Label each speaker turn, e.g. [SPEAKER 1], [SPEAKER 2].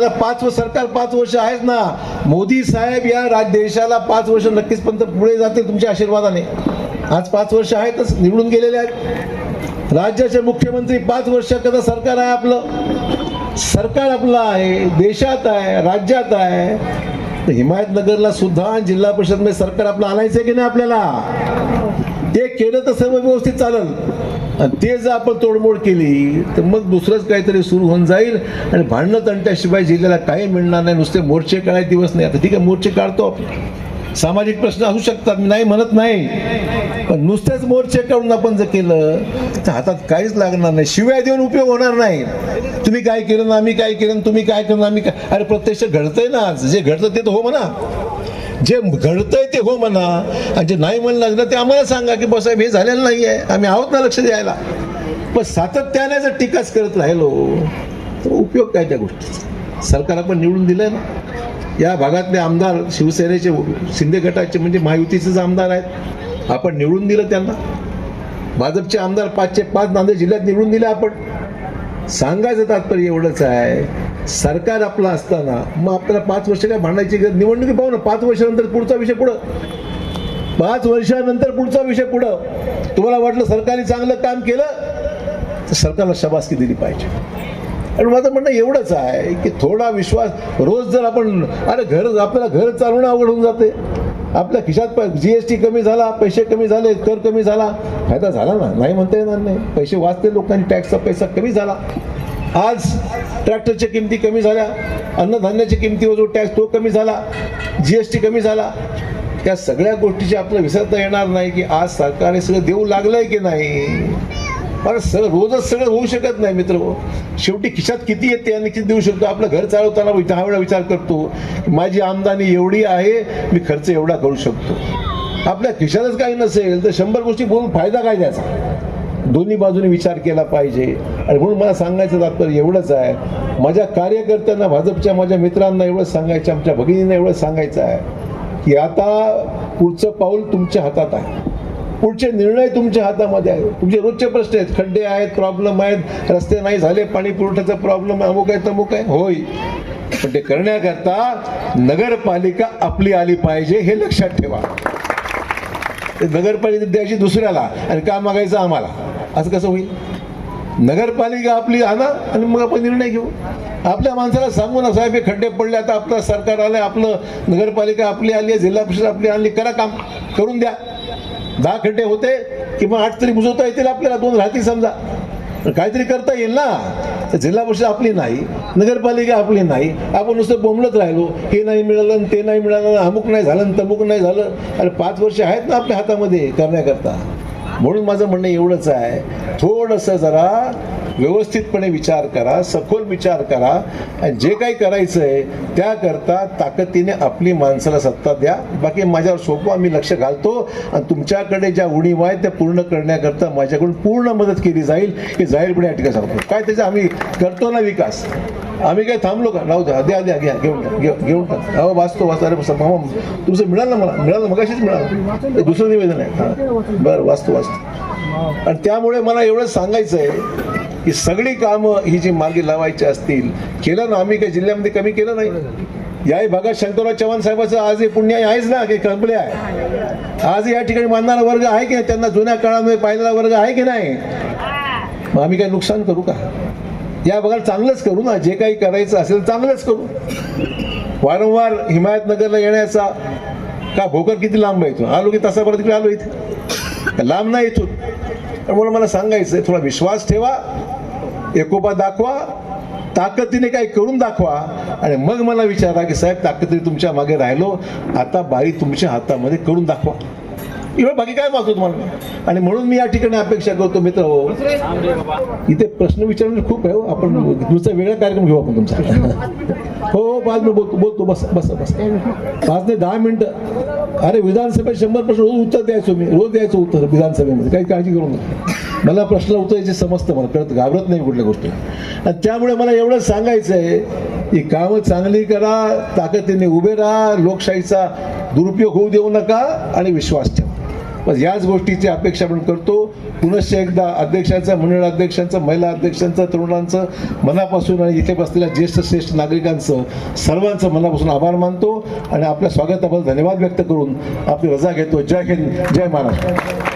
[SPEAKER 1] पाच वर्ष सरकार पाच वर्ष आहेत ना मोदी साहेब या राज देशाला पाच वर्ष नक्कीच पंत पुढे जातील तुमच्या आशीर्वादाने. आज पाच वर्ष आहेतच निवडून गेलेले आहेत. राज्याचे मुख्यमंत्री पाच वर्ष कदा सरकार आहे आपलं? सरकार आपलं आहे देशात आहे राज्यात आहे. हिमायतनगरला सुद्धा जिल्हा परिषदमध्ये सरकार आपलं आणायचं आहे की नाही आपल्याला? ते केलं तर सर्व व्यवस्थित चालेल. ते जर आपण तोडमोड केली तर मग दुसरंच काहीतरी सुरू होऊन जाईल. आणि भांडणं तंट्याशिवाय जिल्ह्याला काही मिळणार नाही. नुसते मोर्चे काढायचे दिवस नाही. आता ठीक आहे मोर्चे काढतो आपण. सामाजिक प्रश्न असू शकतात. मी नाही म्हणत नाही. पण नुसतेच मोर्चे काढून आपण जर केलं तर हातात काहीच लागणार नाही. शिवाय देऊन उपयोग होणार नाही. तुम्ही काय केलं ना आम्ही काय केलं तुम्ही काय केलं ना आम्ही काय अरे प्रत्यक्ष घडतंय ना आज. जे घडतं ते तर हो म्हणा. जे घडतंय ते हो म्हणा. आणि जे नाही म्हणलं लागलं ते आम्हाला सांगा की बसाहेब हे झालेलं नाही आहे आम्ही आहोत ना लक्ष द्यायला. पण सातत्याने जर टीकाच करत राहिलो तर उपयोग काय त्या गोष्टीचा? सरकार आपण निवडून दिलंय ना. या भागातले आमदार शिवसेनेचे शिंदे गटाचे म्हणजे महायुतीचेच आमदार आहेत आपण निवडून दिलं त्यांना. भाजपचे आमदार पाचशे पाच नांदेड जिल्ह्यात निवडून दिले आपण. सांगायचं तात्पर्य एवढंच आहे. सरकार आपलं असताना मग आपल्याला पाच वर्ष काय भांडायची गरज? निवडणुकी पाहू ना पाच वर्षानंतर पुढचा विषय पुढं. पाच वर्षानंतर पुढचा विषय पुढं. तुम्हाला वाटलं सरकारने चांगलं काम केलं? तर सरकारला शबासकी दिली पाहिजे. आणि माझं म्हणणं एवढंच आहे की थोडा विश्वास रोज जर आपण अरे घर आपल्याला घर चालवणं अवघड होऊन जाते. आपल्या खिशात जी एस टी कमी झाला पैसे कमी झाले कर कमी झाला. फायदा झाला ना? नाही म्हणता येणार नाही. पैसे वाचते लोकांनी टॅक्सचा पैसा कमी झाला. आज ट्रॅक्टरच्या किमती कमी झाल्या. अन्नधान्याच्या किमतीवर जो टॅक्स तो कमी झाला. जी एस टी कमी झाला. त्या सगळ्या गोष्टीची आपल्याला विसरता येणार नाही की आज सरकारने सगळं देऊ लागलंय की नाही? पण सगळं रोजच सगळं होऊ शकत नाही मित्र. शेवटी खिशात किती येते आणि किती देऊ शकतो. आपलं घर चालवताना दहा वेळा विचार करतो माझी आमदानी एवढी आहे मी खर्च एवढा करू शकतो. आपल्या खिशातच काही नसेल तर शंभर गोष्टी बोलून फायदा काय द्यायचा दोन्ही बाजूने विचार केला पाहिजे. आणि म्हणून मला सांगायचं तात्पर्य एवढंच आहे. माझ्या कार्यकर्त्यांना भाजपच्या माझ्या मित्रांना एवढंच सांगायचं आमच्या भगिनींना एवढंच सांगायचं आहे की आता पुढचं पाऊल तुमच्या हातात आहे. पुढचे निर्णय तुमच्या हातामध्ये आहे तुमचे रोजचे प्रश्न आहेत. खड्डे आहेत प्रॉब्लेम आहेत रस्ते नाही झाले पाणी पुरवठ्याचा प्रॉब्लेम अमुक आहे तमुक आहे. होय. पण ते करण्याकरता नगरपालिका आपली आली पाहिजे हे लक्षात ठेवा. ते नगरपालिका द्यायची दुसऱ्याला आणि का मागायचं आम्हाला? असं कसं होईल? नगरपालिका आपली आणा आणि मग आपण निर्णय घेऊ. आपल्या माणसाला सांगू ना साहेब हे खड्डे पडले आता आपलं सरकार आलं आपलं नगरपालिका आपली आली आहे जिल्हा परिषद आपली आणली करा काम. करून द्या. दहा खड्डे होते किंवा आठ तरी बुजवता येतील आपल्याला दोन राहतील समजा. काहीतरी करता येईल ना. तर जिल्हा परिषद आपली नाही नगरपालिका आपली नाही. आपण नुसतं बोंबलत राहिलो हे नाही मिळालं ते नाही मिळालं अमुक नाही झालं तमुक नाही झालं. अरे पाच वर्ष आहेत ना आपल्या हातामध्ये करण्याकरता. म्हणून माझं म्हणणं एवढंच आहे. थोडंसं जरा व्यवस्थितपणे विचार करा सखोल विचार करा आणि जे काही करायचं आहे त्याकरता ताकदीने आपली माणसाला सत्ता द्या. बाकी माझ्यावर सोपं आम्ही लक्ष घालतो आणि तुमच्याकडे ज्या उणीव आहेत त्या पूर्ण करण्याकरता माझ्याकडून पूर्ण मदत केली जाईल की जाहीरपणे या ठिकाणी सांगतो. काय त्याचा आम्ही करतो ना विकास. आम्ही काय थांबलो का? राहू द्या द्या द्या घ्या घेऊन घेऊन टाक. अहो वाचतो वाचतो. अरे मामा तुमचं मिळालं ना मला? मिळालं मगाशीच मिळालं. दुसरं निवेदन आहे. हां. बरं वाचतो वाचतो. आणि त्यामुळे मला एवढंच सांगायचं आहे की सगळी कामं ही जी मार्गी लावायची असतील केलं ना आम्ही काही जिल्ह्यामध्ये कमी केलं नाही. याही भागात शंकरराव चव्हाण साहेबाचं आज हे पुण्य आहेच ना की कंपले आहे. आज या ठिकाणी मानणारा वर्ग आहे की त्यांना जुन्या काळामध्ये पाहिलेला वर्ग आहे की नाही? मग आम्ही काही नुकसान करू का? या भागात चांगलंच करू ना जे काही करायचं असेल चांगलंच करू. वारंवार हिमायतनगरला येण्याचा का भोकर किती लांब आहे इथून? आलो की तासाभरात तिकडे आलो इथे. लांब नाही इथून. त्यामुळे मला सांगायचं थोडा विश्वास ठेवा एकोपा दाखवा ताकदीने काही करून दाखवा आणि मग मला विचारा की साहेब ताकदीने तुमच्या मागे राहिलो आता बारी तुमच्या हातामध्ये करून दाखवा. एवढं बाकी काय मागतो तुम्हाला आणि म्हणून मी या ठिकाणी अपेक्षा करतो मित्र हो. इथे प्रश्न विचारणे खूप आहे हो. आपण तुमचा वेगळा कार्यक्रम घेऊ आपण तुमचा. हो हो पाच मिनिट बोलतो बोलतो बस बस बस. पाच ते दहा मिनिटं. अरे विधानसभेत शंभर प्रश्न रोज उत्तर द्यायचो मी. रोज द्यायचो उत्तर विधानसभेमध्ये. काही काळजी करू नका. मला प्रश्न उत्तरायचे समजतं मला कळत. घाबरत नाही कुठल्या गोष्टी. आणि त्यामुळे मला एवढं सांगायचं आहे की कामं चांगली करा ताकदीने उभे राहा लोकशाहीचा दुरुपयोग होऊ देऊ नका आणि विश्वास ठेवा. बस याच गोष्टीची अपेक्षा आपण करतो. पुनश्च एकदा अध्यक्षांचं मंडळ अध्यक्षांचं महिला अध्यक्षांचं तरुणांचं मनापासून आणि इथे बसलेल्या ज्येष्ठ श्रेष्ठ नागरिकांचं सर्वांचं मनापासून आभार मानतो. आणि आपल्या स्वागताबद्दल धन्यवाद व्यक्त करून आपली रजा घेतो. जय हिंद जय महाराष्ट्र.